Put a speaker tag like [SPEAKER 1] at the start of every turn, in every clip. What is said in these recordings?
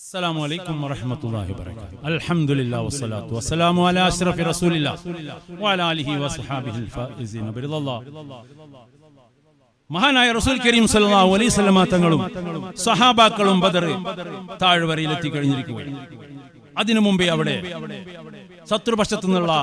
[SPEAKER 1] السلام عليكم ورحمة الله وبركاته الحمد لله والصلاة والسلام على أشرف رسول الله وعلى آله وصحابه الفائزين برضا الله മഹാനായ റസൂൽ കരീം സല്ലല്ലാഹു അലൈഹി വസല്ലമ തങ്ങളും സഹാബാക്കളും ബദർ താഴ്വരയിൽ എത്തിക്കഴിഞ്ഞിരിക്കുകയാണ് അതിനു മുമ്പേ അവിടെ ശത്രുപക്ഷത്തു നിന്നുള്ള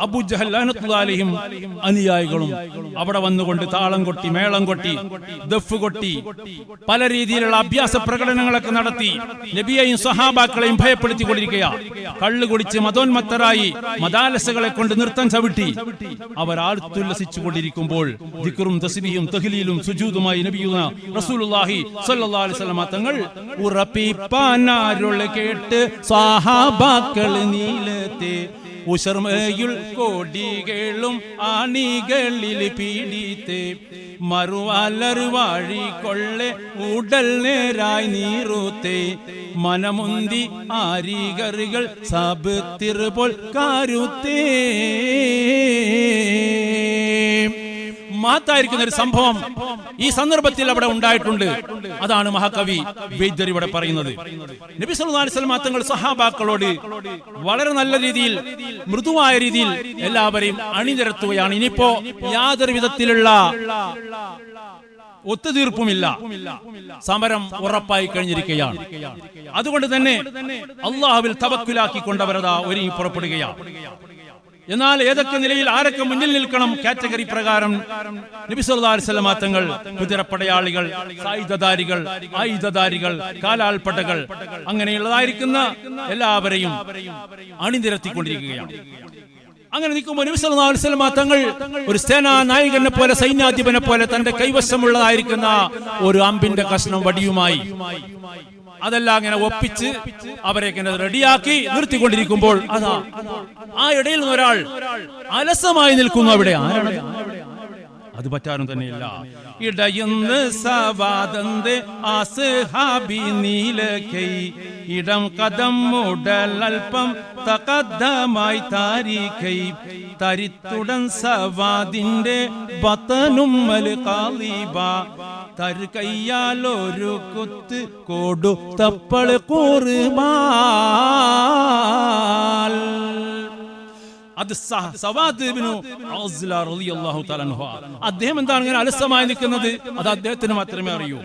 [SPEAKER 1] അബുജഹൽ അലഹിം അനുയായികളും അവിടെ വന്നുകൊണ്ട് താളം കൊട്ടി മേളം കൊട്ടി ദഫ് കൊട്ടി പല രീതിയിലുള്ള അഭ്യാസ പ്രകടനങ്ങളൊക്കെ നടത്തി നബിയെയും സഹാബാക്കളെയും ഭയപ്പെടുത്തിക്കൊണ്ടിരിക്കുക കള്ളു കുടിച്ച് മതോന്മത്തരായി മതാലസകളെ കൊണ്ട് നൃത്തം ചവിട്ടി അവർ ആർത്തുല്ലസിച്ചു കൊണ്ടിരിക്കുമ്പോൾ ദിക്റും തസ്ബീഹും തഹ്ലീലും സുജൂദുമായി നബിയുന്ന റസൂലുള്ളാഹി സ്വല്ലല്ലാഹു അലൈഹി വസല്ലമ തങ്ങൾ ഉറപ്പിപ്പാനാരുള്ള കേട്ട് സഹാബാക്കൾ നീലത്തെ ഉശർമയുൾ കോടികളും ആണികളിൽ പീഡിത്തെ മറുവാലറുവാഴി കൊള്ള ഉടൽ നേരായി നീറുത്തെ. മനമുന്തി ആരികറികൾ സബ് തിരുപോൽ കാരുത്തേ. മഹത്തായിരിക്കുന്ന ഒരു സംഭവം ഈ സന്ദർഭത്തിൽ അവിടെ ഉണ്ടായിട്ടുണ്ട്. അതാണ് മഹാകവി വൈദ്യർ ഇവിടെ പറയുന്നത്. നബി അലൈഹി തങ്ങൾ സഹാബാക്കളോട് വളരെ നല്ല രീതിയിൽ മൃദുവായ രീതിയിൽ എല്ലാവരെയും അണിനിരത്തുകയാണ്. ഇനിയിപ്പോ യാതൊരു വിധത്തിലുള്ള ഒത്തുതീർപ്പുമില്ല. സമരം ഉറപ്പായി കഴിഞ്ഞിരിക്കുകയാണ്. അതുകൊണ്ട് തന്നെ അള്ളാഹുവിൽ തവക്കുലാക്കിക്കൊണ്ടവരതാ ഒരുങ്ങി പുറപ്പെടുകയാണ്. എന്നാൽ ഏതൊക്കെ നിലയിൽ ആരൊക്കെ മുന്നിൽ നിൽക്കണം കാറ്റഗറി പ്രകാരം? നബി സല്ലല്ലാഹു അലൈഹി തങ്ങൾ കുതിരപ്പടയാളികൾ സായുധധാരികൾ ആയുധധാരികൾ കാലാൽപ്പടകൾ അങ്ങനെയുള്ളതായിരിക്കുന്ന എല്ലാവരെയും അണിനിരത്തിക്കൊണ്ടിരിക്കുകയാണ്. അങ്ങനെ നിൽക്കുമ്പോൾ നബി സല്ലല്ലാഹു അലൈഹി തങ്ങൾ ഒരു സേനാ നായകനെ പോലെ സൈന്യാധിപനെ പോലെ തന്റെ കൈവശമുള്ളതായിരിക്കുന്ന ഒരു അമ്പിന്റെ കഷ്ണം വടിയുമായി അതെല്ലാം അങ്ങനെ ഒപ്പിച്ച് അവരെ ഇങ്ങനെ റെഡിയാക്കി നിർത്തിക്കൊണ്ടിരിക്കുമ്പോൾ അതാ ആ ഇടയിൽ നിന്ന് ഒരാൾ അലസമായി നിൽക്കുന്നു അവിടെ. ആരാണ് അത് പറ്റാനും തന്നെയില്ല. ഇടയുന്ന് സവാദന്ത് ആസ്ഹാബി നീലകൈ ഇടം കദം മുടൽ അല്പം തകദ്ദമായി താരിഖൈ തരിത്തുടൻ സവാദിന്റെ ബത്തനുമ്മൽ കാലിബ തരു ഒരു കുത്ത് കൊടുത്തപ്പൾ കൂറുമാൽ അദ്ദേഹം എന്താണ് ഇങ്ങനെ അലസമായി നിൽക്കുന്നത്? അത് അദ്ദേഹത്തിന് മാത്രമേ അറിയൂ.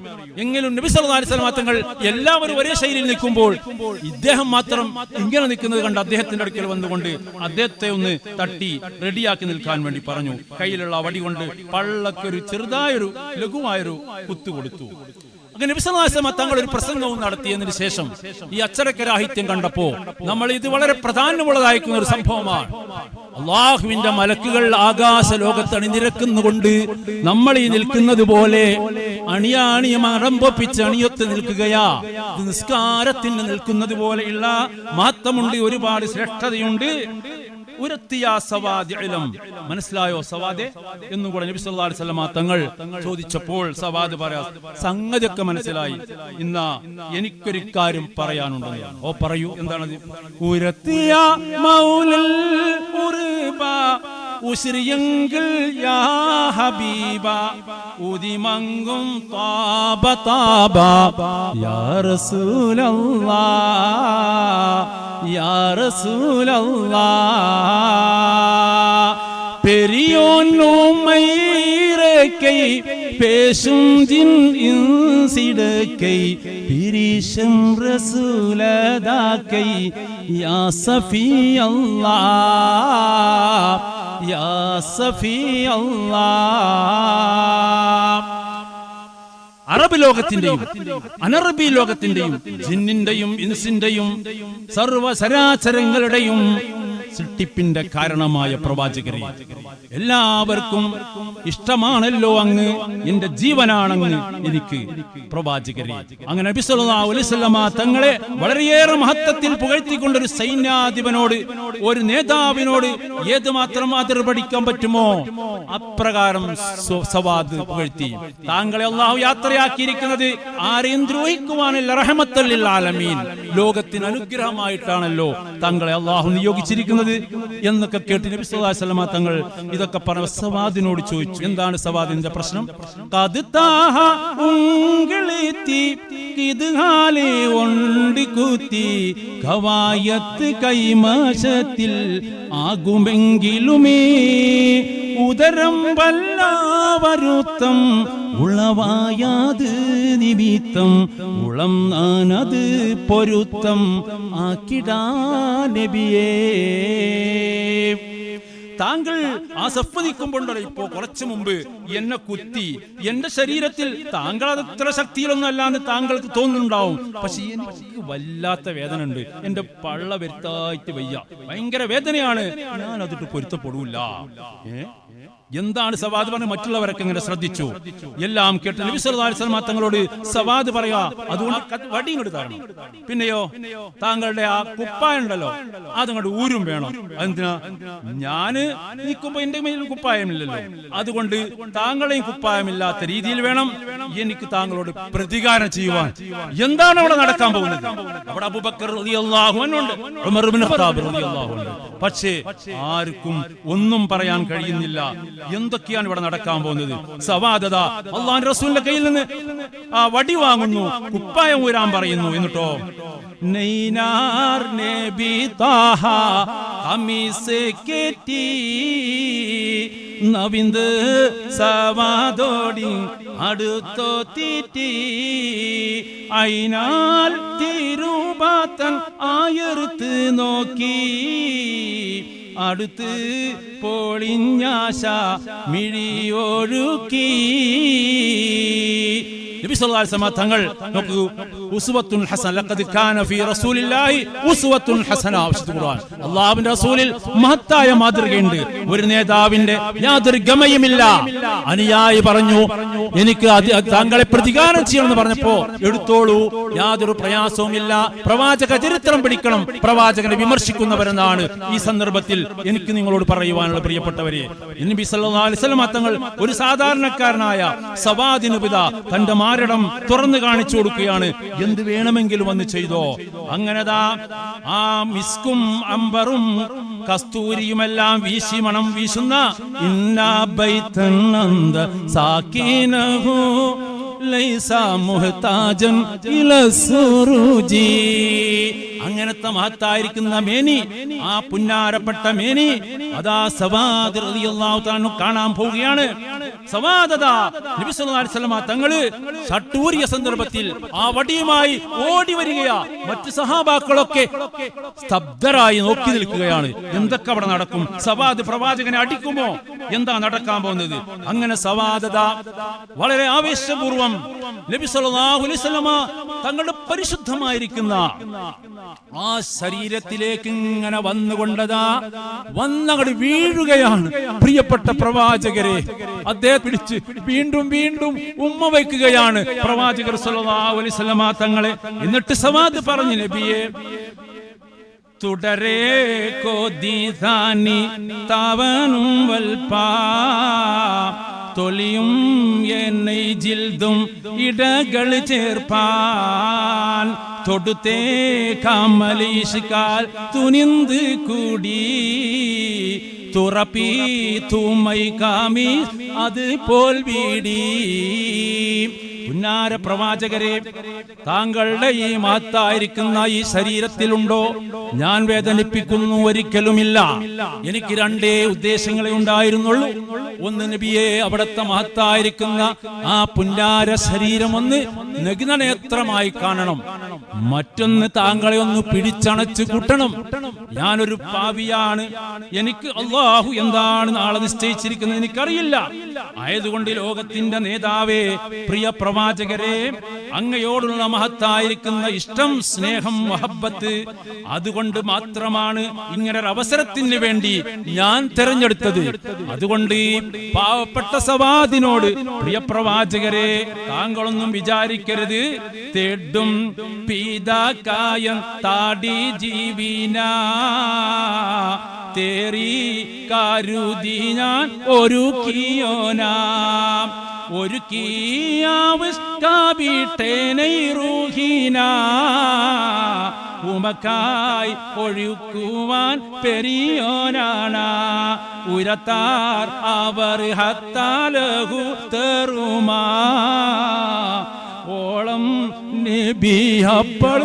[SPEAKER 1] എങ്കിലും നബി വസല്ലം തങ്ങൾ എല്ലാവരും ഒരേ ശൈലിയിൽ നിൽക്കുമ്പോൾ ഇദ്ദേഹം മാത്രം ഇങ്ങനെ നിൽക്കുന്നത് കണ്ട് അദ്ദേഹത്തിന്റെ അടുക്കൽ വന്നുകൊണ്ട് അദ്ദേഹത്തെ ഒന്ന് തട്ടി റെഡിയാക്കി നിൽക്കാൻ വേണ്ടി പറഞ്ഞു. കയ്യിലുള്ള വടി കൊണ്ട് പള്ളക്കൊരു ചെറുതായൊരു ലഘുവായൊരു കുത്തു കൊടുത്തു. അങ്ങനെ നബിസലാസമ തങ്ങൾ ഒരു പ്രസംഗവും നടത്തിയതിനു ശേഷം ഈ അച്ചടക്കരാഹിത്യം കണ്ടപ്പോ നമ്മൾ ഇത് വളരെ പ്രാധാന്യമുള്ളതായിരിക്കുന്ന ഒരു സംഭവമാണ്. അള്ളാഹുവിന്റെ മലക്കുകൾ ആകാശ ലോകത്ത് അണിനിരക്കുന്നുകൊണ്ട് നമ്മൾ ഈ നിൽക്കുന്നത് പോലെ അണിയാണിയ മറമ്പൊപ്പിച്ച് അണിയൊത്ത് നിൽക്കുകയാ. നിസ്കാരത്തിന് നിൽക്കുന്നത് പോലെയുള്ള മഹത്വമുണ്ട് ഒരുപാട് ശ്രേഷ്ഠതയുണ്ട്. മനസ്സിലായോ സവാദെ? എന്നും കൂടെ നബി സല്ലല്ലാഹു അലൈഹി തങ്ങൾ ചോദിച്ചപ്പോൾ സവാദ് പറയാ സംഗതിയൊക്കെ മനസ്സിലായി. ഇന്ന എനിക്കൊരു കാര്യം പറയാനുണ്ട് ഓ പറയൂ. എന്താണത്? ഉരത്തിയ മൗലൽ ഉശ്രിയെങ്കിൽ യാ ഹബീബ ഉദിമങ്ങും താപ താപ യാ റസൂലല്ലാ യാ റസൂലല്ലാ. പെരിയോന്നോമയിരക്കൈ പേശും ജിൻ ഇൻസിടക്കൈ പിരീശം റസൂലതാക്കൈ. യാ സഫിയല്ലാ يا صفي الله അറബ് ലോകത്തിന്റെയും അനറബി ലോകത്തിന്റെയും ജിന്നിന്റെയും ഇൻസിന്റെയും സർവ സരാചരങ്ങളുടെയും സൃഷ്ടിപ്പിന്റെ കാരണമായ പ്രവാചകരെ എല്ലാവർക്കും ഇഷ്ടമാണല്ലോ അങ്ങ്. എന്റെ ജീവനാണങ്ങ് എനിക്ക്. പ്രവാചകരെ അങ്ങനെ തങ്ങളെ വളരെയേറെ മഹത്വത്തിൽ പുകഴ്ത്തിക്കൊണ്ട് ഒരു സൈന്യാധിപനോട് ഒരു നേതാവിനോട് ഏത് മാത്രം പഠിക്കാൻ പറ്റുമോ അപ്രകാരം സവാദ് പുകഴ്ത്തി. താങ്കളെ അള്ളാഹു യാത്രയാക്കിയിരിക്കുന്നത് ആരെയും ദ്രോഹിക്കുവാനല്ല റഹമത്തല്ലിൽ ആലമീൻ. ലോകത്തിന് അനുഗ്രഹമായിട്ടാണല്ലോ താങ്കളെ അള്ളാഹു നിയോഗിച്ചിരിക്കുന്നത് എന്നൊക്കെ കേട്ട് നബി സല്ലല്ലാഹു അലൈഹി വസല്ലമ തങ്ങൾ ഇത് ഇതൊക്കെ പറഞ്ഞ സവാദിനോട് ചോദിച്ചു. എന്താണ് സവാദിന്റെ പ്രശ്നം? ഒണ്ടിക്കുത്തി കൈമാശത്തിൽ ആകുമെങ്കിലുമേ ഉദരം വല്ലാവരുത്തം ഉളവായാത് നിമിത്തം ഉളം നാനത് പൊരുത്തം ആക്കിടാ നബിയേ. താങ്കൾ ആ സഫ് നിൽക്കുമ്പോണ്ടല്ലോ ഇപ്പോ കുറച്ചു മുമ്പ് എന്നെ കുത്തി. എന്റെ ശരീരത്തിൽ താങ്കൾ അത് ഇത്ര ശക്തിയിലൊന്നും അല്ലാന്ന് താങ്കൾക്ക് തോന്നുന്നുണ്ടാവും. പക്ഷെ എനിക്ക് വല്ലാത്ത വേദന ഉണ്ട് എന്റെ പള്ള വരുത്തായിട്ട് വയ്യ. ഭയങ്കര വേദനയാണ്. ഞാൻ അതിട്ട് പൊരുത്തപ്പെടൂല ഏ? എന്താണ് സവാദ് പറഞ്ഞ് മറ്റുള്ളവരൊക്കെ ഇങ്ങനെ ശ്രദ്ധിച്ചു? എല്ലാം കേട്ട് നബി അലൈഹി തങ്ങളോട് സവാദ് പറയാ. അതുകൊണ്ട് വടി ഇങ്ങോട്ട് തരണം. പിന്നെയോ? താങ്കളുടെ ആ കുപ്പായ ഉണ്ടല്ലോ അതങ്ങോട്ട് ഊരും വേണം. എന്തിനാ ഞാൻ നിൽക്കുമ്പോ എന്റെ മേലിൽ കുപ്പായമില്ലല്ലോ അതുകൊണ്ട് താങ്കളെയും കുപ്പായമില്ലാത്ത രീതിയിൽ വേണം എനിക്ക് താങ്കളോട് പ്രതികാരം ചെയ്യുവാൻ. എന്താണ് അവിടെ നടക്കാൻ പോകുന്നത്? അവിടെ അബൂബക്കർ പക്ഷേ ആർക്കും ഒന്നും പറയാൻ കഴിയുന്നില്ല. എന്തൊക്കെയാണ് ഇവിടെ നടക്കാൻ പോകുന്നത്? സവാദത. അള്ളാൻ റസൂലിന്റെ കയ്യിൽ നിന്ന് ആ വടി വാങ്ങുന്നു. കുപ്പായം ഊരാൻ പറയുന്നു. എന്നിട്ടോ? നൈനാർ സവാദോടി അടുത്തോ തീറ്റി. അയിനാൽ തിരുപാത്തൻ ആയറുത്ത് നോക്കി. അടുത്ത് പൊളിഞ്ഞാശ മിഴിയൊഴുക്കി. നബി സല്ലല്ലാഹു അലൈഹി തങ്ങൾ നോക്കൂ ഉസ്വത്തുൻ ഹസന ലഖദ് കാന ഫീ റസൂലില്ലാഹി ഉസ്വത്തുൻ ഹസന വിശുദ്ധ ഖുർആൻ. അല്ലാഹുവിന്റെ റസൂലിൽ മഹത്തായ മാതൃകയുണ്ട്. ഒരു നേതാവിന്റെ യാതൊരു ഗമയുമില്ല. അനുയായി പറഞ്ഞു എനിക്ക് താങ്കളെ പ്രതികാരം ചെയ്യണമെന്ന് പറഞ്ഞപ്പോ എടുത്തോളൂ. യാതൊരു പ്രയാസവുമില്ല. പ്രവാചക ചരിത്രം പിടിക്കണം പ്രവാചകനെ വിമർശിക്കുന്നവരെന്നാണ് ഈ സന്ദർഭത്തിൽ എനിക്ക് നിങ്ങളോട് പറയുവാനുള്ള പ്രിയപ്പെട്ടവരെ. നബി സല്ലല്ലാഹു അലൈഹി തങ്ങൾ ഒരു സാധാരണക്കാരനായ സവാദിനുപിത തന്റെ മാരടം തുറന്നു കാണിച്ചു കൊടുക്കുകയാണ്. എന്ത് വേണമെങ്കിലും വന്ന് ചെയ്തോ. അങ്ങനെതാ ആ മിസ്കും അമ്പറും കസ്തൂരിയുമെല്ലാം വീശി മണം വീശുന്ന ഇന്നാ ബൈത്തൻ അന്ത സാക്കീനഹു ലൈസ മുഹ്താജൻ അങ്ങനത്തെ മഹത്തായിരിക്കുന്ന മേനി ആ പുന്നാരപ്പെട്ട മേനി അതാ സവാദ് കാണാൻ പോവുകയാണ്. തങ്ങൾ ഷട്ടൂരിയ സന്ദർഭത്തിൽ ആ വടിയുമായി ഓടി വരികയാ. മറ്റു സഹാബാക്കളൊക്കെ സ്തബ്ധരായി നോക്കി നിൽക്കുകയാണ്. എന്തൊക്കെ അവിടെ നടക്കും? സവാദ് പ്രവാചകനെ അടിക്കുമോ? എന്താ നടക്കാൻ പോകുന്നത്? അങ്ങനെ സവാദത വളരെ ആവേശപൂർവം നബി അലൈഹി തങ്ങളുടെ പരിശുദ്ധമായിരിക്കുന്ന ആ ശരീരത്തിലേക്ക് ഇങ്ങനെ വന്നുകൊണ്ടതാ വന്നങ്ങട് വീഴുകയാണ്. പ്രിയപ്പെട്ട പ്രവാചകരെ അദ്ദേഹം പിടിച്ച് വീണ്ടും വീണ്ടും ഉമ്മ വയ്ക്കുകയാണ്. പ്രവാചകർ വസല്ലമ തങ്ങളെ എന്നിട്ട് സവാദ് പറഞ്ഞു നബിയെ തുടരേ കൊതിതാനി താവനും വൽപ്പാ തൊലിയും എന്നെ ജിൽദും ഇടകൾ ചേർപ്പാൻ തൊടുത്തേ കമലീഷിക്കാൽ തുനിന്ത് കൂടി. തുറപ്പി തൂമൈ കാമി അത് പോൽ വീടി. പുന്നാര പ്രവാചകരെ താങ്കളുടെ ഈ മാത്തായിരിക്കുന്ന ഈ ശരീരത്തിലുണ്ടോ? ഞാൻ വേദനിപ്പിക്കുന്നു ഒരിക്കലുമില്ല. എനിക്ക് രണ്ടേ ഉദ്ദേശങ്ങളെ ഉണ്ടായിരുന്നുള്ളൂ. ഒന്ന് നബിയെ അവിടുത്തെ മഹത്തായിരിക്കുന്ന ആ പുന്നാര ശരീരം ഒന്ന് നഗ്നനേത്രമായി കാണണം. മറ്റൊന്ന് താങ്കളെ ഒന്ന് പിടിച്ചണച്ച് കൂട്ടണം. ഞാനൊരു പാവിയാണ് എനിക്ക് അള്ളാഹു എന്താണ് നാളെ നിശ്ചയിച്ചിരിക്കുന്നത് എനിക്കറിയില്ല. ആയതുകൊണ്ട് ലോകത്തിന്റെ നേതാവേ പ്രിയ പ്രവാചകരെ അങ്ങയോടുള്ള മഹത്തായിരിക്കുന്ന ഇഷ്ടം സ്നേഹം മഹബത്ത് അതുകൊണ്ട് മാത്രമാണ് ഇങ്ങനെ ഒരു അവസരത്തിന് വേണ്ടി ഞാൻ തെരഞ്ഞെടുത്തത്. അതുകൊണ്ട് പാവപ്പെട്ട സവാദിനോട് പ്രിയ പ്രവാചകരെ താങ്കളൊന്നും വിചാരിക്കരുത്. തേടും പീതാക്കായം താടി ജീവിനാ. തേറി കരുതി ഞാൻ ഒരു കിയോനാം ഒരു ഉമക്കായി ഒഴുക്കുവാൻ പെരിയോനാണ. ഉരത്താർ അവർ ഹത്താലഹു തെറുമാ ഓളം അപ്പോൾ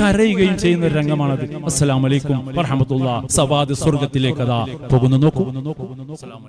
[SPEAKER 1] കരയുകയും ചെയ്യുന്ന ഒരു രംഗമാണത്. അസ്സലാമു അലൈക്കും വറഹമത്തുള്ള സവാദ് സ്വർഗത്തിലേക്ക് അതാ പോകുന്നു നോക്കൂ.